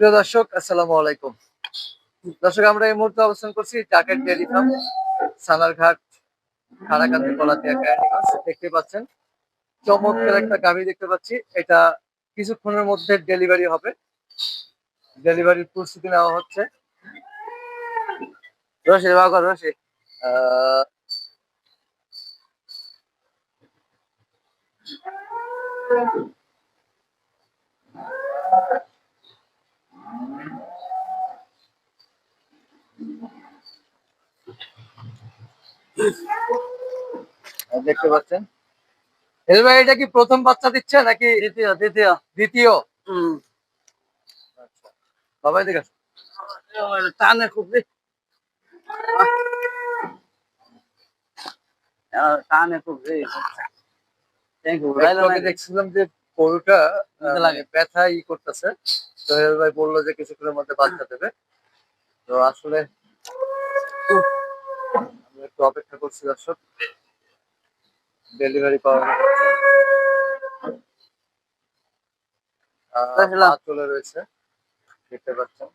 প্রিয় দর্শক আসসালামু আলাইকুম। দর্শক আমরা এই মুহূর্তে অবস্থান করছি টাকের ডেয়ারি ফার্ম সানারঘাট খারাকান্দি কলাতিয়া দেখতে পাচ্ছেন চমৎকার একটা গাভি দেখতে পাচ্ছি। এটা কিছুক্ষণের মধ্যে ডেলিভারি হবে। ডেলিভারির প্রস্তুতি নেওয়া হচ্ছে। রশি বাগর রশি। আহ, দেখতে পাচ্ছেন। হেল ভাই এটা কি প্রথম বাচ্চা দিচ্ছে নাকি দ্বিতীয় দ্বিতীয়। দ্বিতীয়? আচ্ছা। বাবাই দেখে টানে খুব টানে খুব দেখছিলাম যে গরুটা ব্যথা লাগে। ব্যথা ই করতেছে। তো হেল ভাই বলল যে কিছুক্ষণের মধ্যে বাচ্চা দেবে। তো আসলে একটু অপেক্ষা করছি দর্শক। ডেলিভারি পাওয়া আহ, চলে রয়েছে। দেখতে পাচ্ছেন।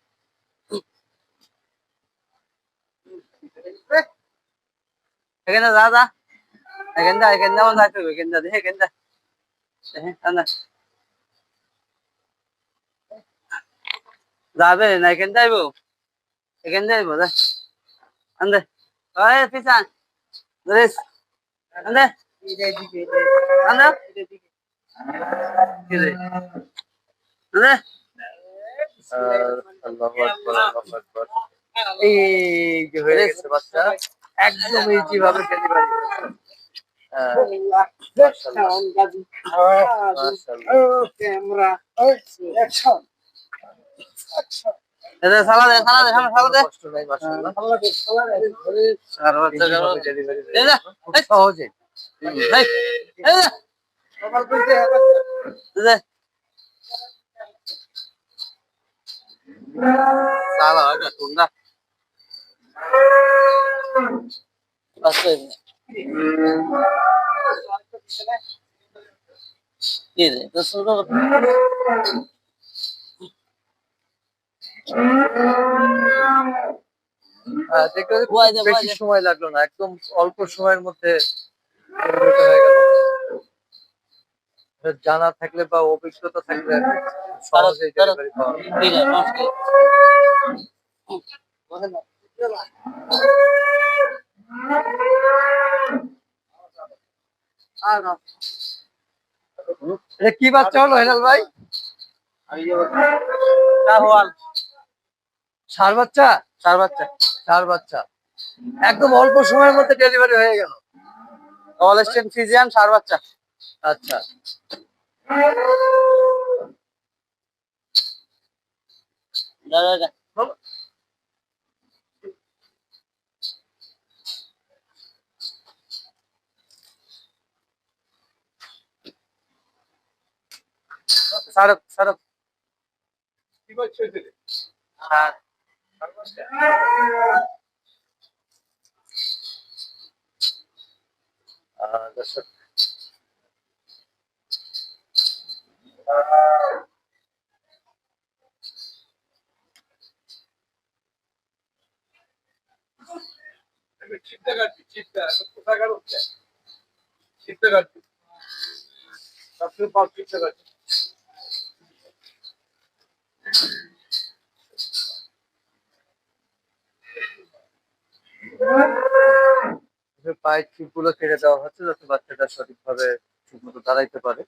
এখানে যা যা। এখানে যা এখানে যেমন যাইতে হবে এখানে যা দেখে এখানে যা। দেখে, আন্দা। যাবে না এখানে যাইব। এখানে যাইব আন্দে। ওই পিছান ধরিস আন্দে আন্দে আন্দে। এই যে হয়ে গেছে বাচ্চা একদম ইজি ভাবে সালা দে সালা সহজে। সালা এটা তোমরা। আচ্ছা কি রে তো আহ, দেখতে বুয়াই বেশি সময় লাগল না একদম অল্প সময়ের মধ্যে হয়ে গেল। জানা থাকলে বা অভিজ্ঞতা থাকলে ডেলিভারি পাওয়া কি বাচ্চা হলো হেলাল ভাই? শাহওয়াল সার বাচ্চা চার বাচ্চা সার বাচ্চা। একদম অল্প সময়ের মধ্যে ডেলিভারি হয়ে গেল। অলস্টেন ফিজিয়ান চার বাচ্চা। আচ্ছা। সড়ক সড়ক কি বাচ্চা হয়েছে हाँ, दर्शक। चित्त काढते चित्त कुठा काढ चित्त চিন্তা পায়ের চুপগুলো কেটে দেওয়া হচ্ছে যাতে বাচ্চাটা সঠিক ভাবে ঠিক মতো দাঁড়াইতে পারে